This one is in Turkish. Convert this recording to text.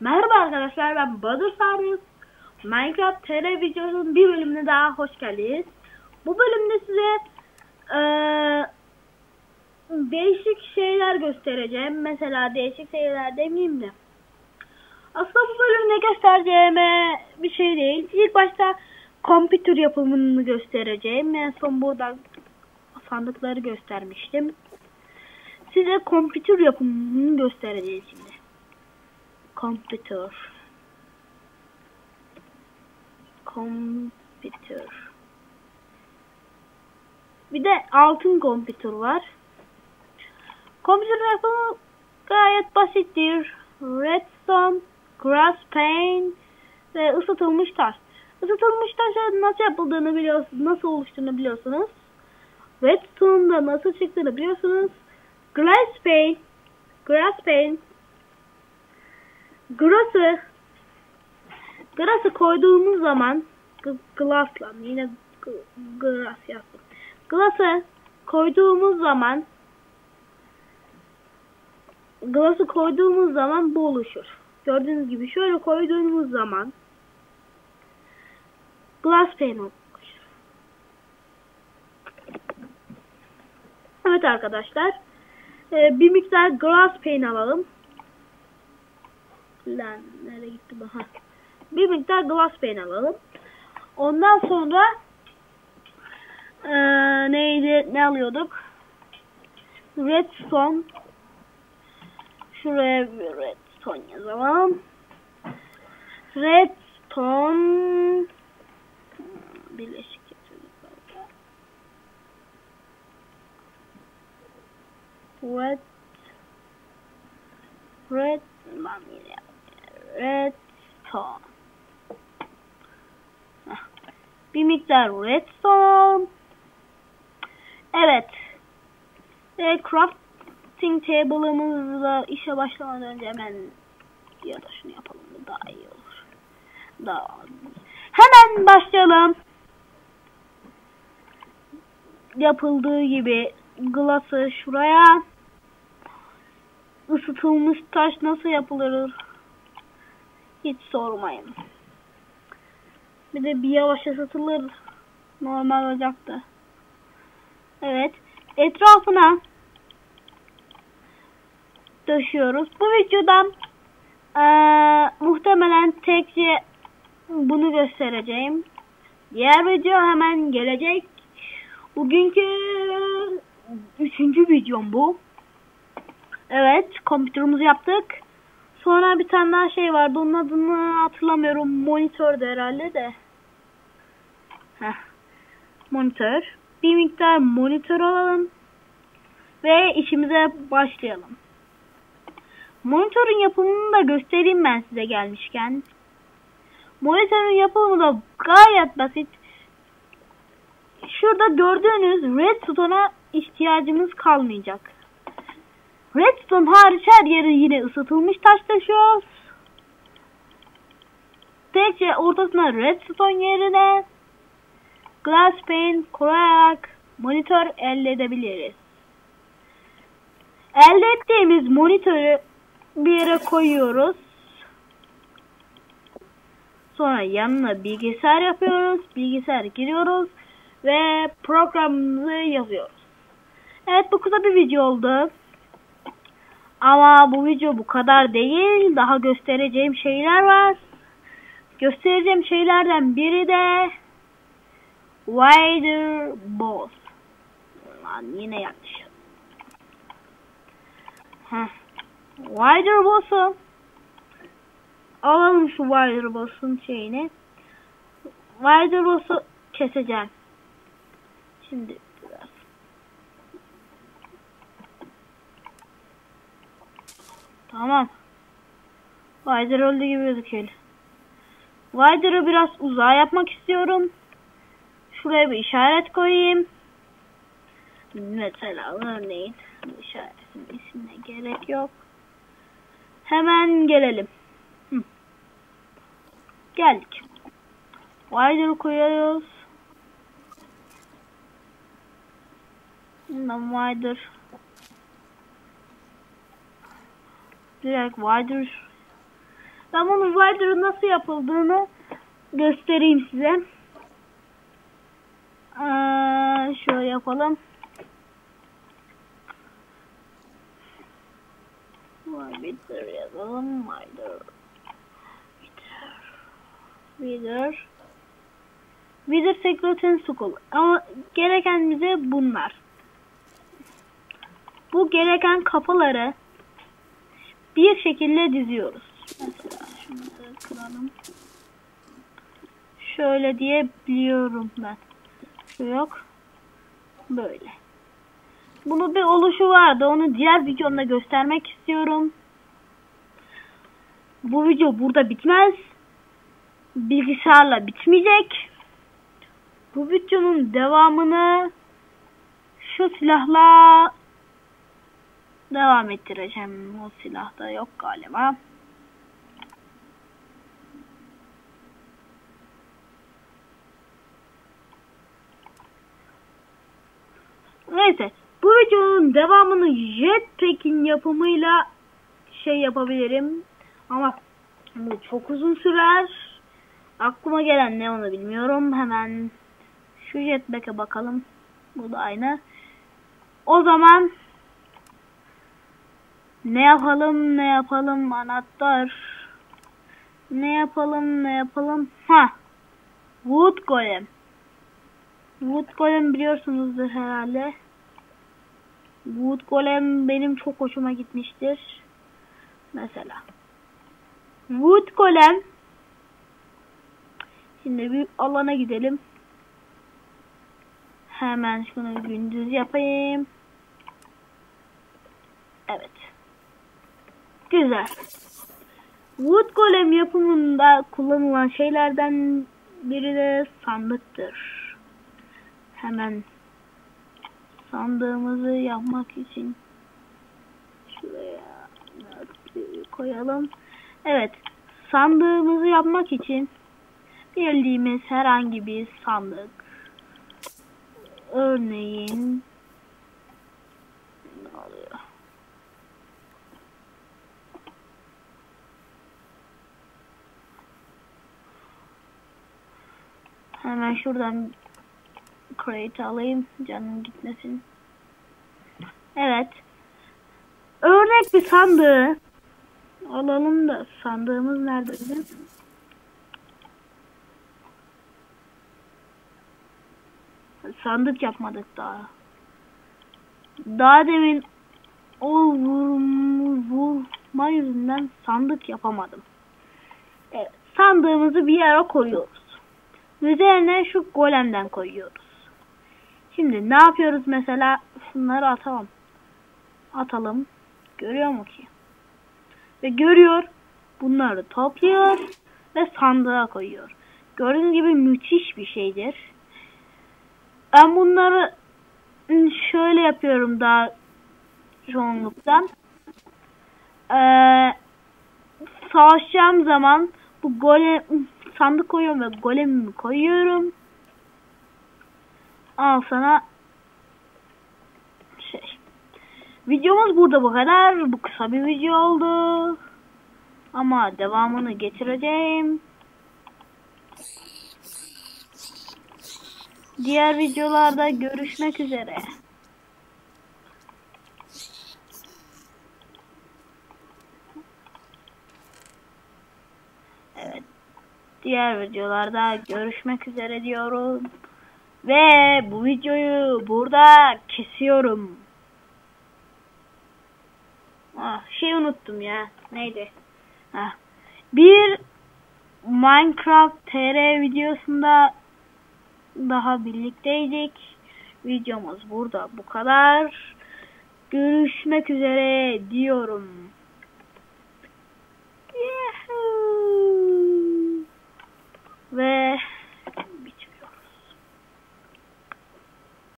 Merhaba arkadaşlar ben Badur Sarız. Minecraft TR videosunun bir bölümüne daha hoş geldiniz. Bu bölümde size eee, değişik şeyler göstereceğim. Mesela değişik şeyler demeyeyim de. Aslında bu bölümde göstereceğime bir şey değil. İlk başta kompütür yapımını göstereceğim. En son burada sandıkları göstermiştim. Size kompütür yapımını göstereceğiz şimdi. Kompütür. Kompütür. Bir de altın kompütür var. Kompütür yapımı gayet basittir. Redstone, grass paint ve ısıtılmış taş. Isıtılmış taşın nasıl yapıldığını biliyorsunuz, nasıl oluştuğunu biliyorsunuz. Redstone'da nasıl çıktığını biliyorsunuz. Glass paint, grass paint, Grass'ı Grass'ı koyduğumuz zaman Glass'la yine Glass yazdım. Glass'ı koyduğumuz zaman Glass'ı koyduğumuz zaman bu oluşur. Gördüğünüz gibi şöyle koyduğumuz zaman Glass pane oluşur. Evet arkadaşlar. bir miktar glass pane alalım. Lan nereye gitti bu? Bir miktar glass pane alalım. Ondan sonra ee, neydi? Ne alıyorduk? Redstone. Şuraya bir redstone yazalım. Redstone birleşik Red Red yine redstone. Bir miktar redstone. Evet. Ve crafting table'ımızla işe başlamadan önce hemen ya da şunu yapalım da daha iyi olur. Daha Hemen başlayalım. Yapıldığı gibi glass'ı şuraya ısıtılmış taş nasıl yapılır hiç sormayın. Bir de bir yavaşça satılır. Normal ocakta. Evet. Etrafına döşüyoruz. Bu videodan ee, muhtemelen tekce bunu göstereceğim. Diğer video hemen gelecek. Bugünkü üçüncü videom bu. Evet, kompütürümüzü yaptık. Sonra bir tane daha şey vardı. Onun adını hatırlamıyorum. Monitördü herhalde de. Heh. Monitör. Bir miktar monitör alalım. Ve işimize başlayalım. Monitörün yapımını da göstereyim ben size gelmişken. Monitörün yapımı da gayet basit. Şurada gördüğünüz redstone'a ihtiyacımız kalmayacak. Redstone hariç her yeri yine ısıtılmış taş taşıyoruz. Tekçe ortasına redstone yerine glass pane koyarak monitör elde edebiliriz. Elde ettiğimiz monitörü bir yere koyuyoruz. Sonra yanına bilgisayar yapıyoruz. Bilgisayar giriyoruz ve programımızı yazıyoruz. Evet bu kısa bir video oldu. Ama bu video bu kadar değil. Daha göstereceğim şeyler var. Göstereceğim şeylerden biri de Wider Boss. Lan yine yanlış. Wider Boss'u alalım şu Wider Boss'un şeyini. Wider Boss'u keseceğim. Şimdi Tamam. Wider öldü gibi gözüküyor. Wider'ı biraz uzağa yapmak istiyorum. Şuraya bir işaret koyayım. Mesela örneğin işaretin ismine gerek yok. Hemen gelelim. Hı. Geldik. Wider'ı koyuyoruz. Bundan Wider direkt wider Ben bunun Wider'ı nasıl yapıldığını göstereyim size. Ee, şöyle yapalım. Wider yazalım. Wider. Wider. Wider Secretary School. Ama gereken bize bunlar. Bu gereken kapıları bir şekilde diziyoruz. Mesela şunları kıralım. Şöyle diyebiliyorum ben. Şu yok. Böyle. Bunun bir oluşu vardı. Onu diğer videomda göstermek istiyorum. Bu video burada bitmez. Bilgisayarla bitmeyecek. Bu videonun devamını şu silahla devam ettireceğim. O silahta yok galiba. Neyse. Bu videonun devamını Jetpack'in yapımıyla şey yapabilirim. Ama bu çok uzun sürer. Aklıma gelen ne onu bilmiyorum. Hemen şu Jetpack'e bakalım. Bu da aynı. O zaman ne yapalım ne yapalım anahtar. Ne yapalım ne yapalım. Ha. Wood Golem. Wood Golem biliyorsunuzdur herhalde. Wood Golem benim çok hoşuma gitmiştir. Mesela. Wood Golem. Şimdi bir alana gidelim. Hemen şunu gündüz yapayım. Evet. Güzel. Wood Golem yapımında kullanılan şeylerden biri de sandıktır. Hemen sandığımızı yapmak için şuraya koyalım. Evet. Sandığımızı yapmak için bildiğimiz herhangi bir sandık. Örneğin ne oluyor? Hemen şuradan crate alayım canım gitmesin. Evet. Örnek bir sandığı alalım da sandığımız nerede bizim? Sandık yapmadık daha. Daha demin o vurma, vurma yüzünden sandık yapamadım. Evet, sandığımızı bir yere koyuyoruz. Üzerine şu golemden koyuyoruz. Şimdi ne yapıyoruz mesela? Şunları atalım. Atalım. Görüyor mu ki? Ve görüyor. Bunları topluyor. Ve sandığa koyuyor. Gördüğünüz gibi müthiş bir şeydir. Ben bunları şöyle yapıyorum daha çoğunluktan. Ee, savaşacağım zaman bu golem sandık koyuyorum ve golemimi koyuyorum. Al sana şey. Videomuz burada bu kadar. Bu kısa bir video oldu. Ama devamını getireceğim. Diğer videolarda görüşmek üzere. Evet. Diğer videolarda görüşmek üzere diyorum. Ve bu videoyu burada kesiyorum. Ah, şey unuttum ya. Neydi? Ah. Bir Minecraft TR videosunda daha birlikteydik. Videomuz burada bu kadar. Görüşmek üzere diyorum. 喂。